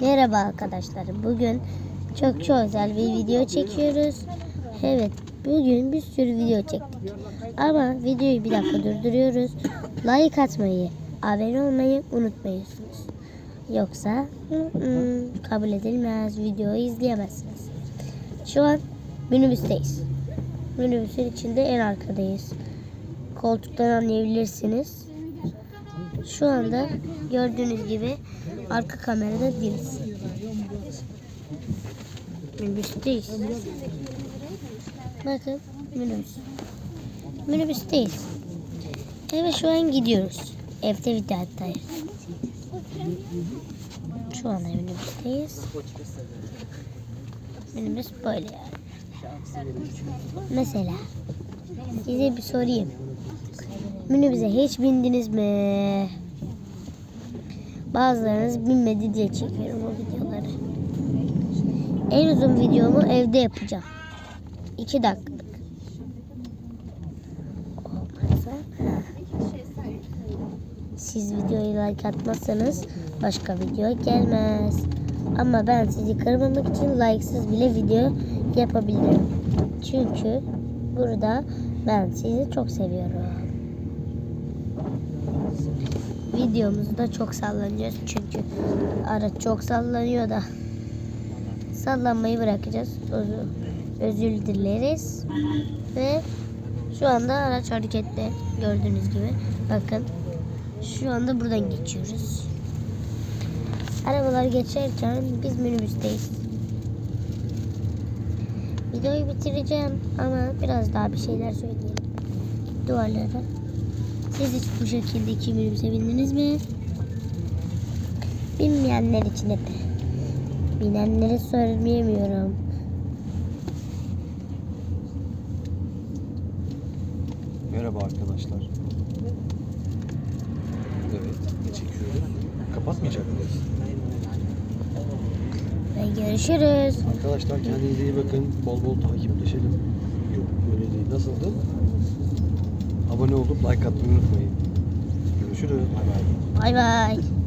Merhaba arkadaşlar. Bugün çok çok özel bir video çekiyoruz. Evet, bugün bir sürü video çektik. Ama videoyu bir dakika durduruyoruz. Like atmayı, abone olmayı unutmuyorsunuz. Yoksa mm, kabul edilmez. Videoyu izleyemezsiniz. Şu an minibüsteyiz. Minibüsün içinde en arkadayız. Koltuktan anlayabilirsiniz. Şu anda gördüğünüz gibi arka kamerada değiliz. Minibüsteyiz. Bakın minibüs. Minibüsteyiz. Evet şu an gidiyoruz. Evde video attayız. Şu anda minibüsteyiz. Minibüs böyle yani. Mesela size bir sorayım. Minibüse hiç bindiniz mi? Bazılarınız bilmedi diye çekiyorum o videoları. En uzun videomu evde yapacağım. 2 dakikalık. Olmazsa. Siz videoyu like atmazsanız başka video gelmez. Ama ben sizi kırmamak için like'sız bile video yapabilirim. Çünkü burada ben sizi çok seviyorum. Videomuzda çok sallanacağız çünkü araç çok sallanıyor da sallanmayı bırakacağız. Özür, özür dileriz. Ve şu anda araç hareketli gördüğünüz gibi. Bakın şu anda buradan geçiyoruz. Arabalar geçerken biz minibüsteyiz. Videoyu bitireceğim ama biraz daha bir şeyler söyleyeyim. Duvarlara. Siz hiç bu şekilde iki minibüse bindiniz mi? Bilmeyenler için hep. Binenlere söyleyemiyorum. Merhaba arkadaşlar. Evet, ne çekiyoruz? Kapatmayacak mıyız? Ve görüşürüz. Arkadaşlar kendinize iyi bakın. Bol bol takipleşelim. Yok, öyle değil. Nasıldı? Abone olup like atmayı unutmayın. Görüşürüz. Bay bay. Bay bay.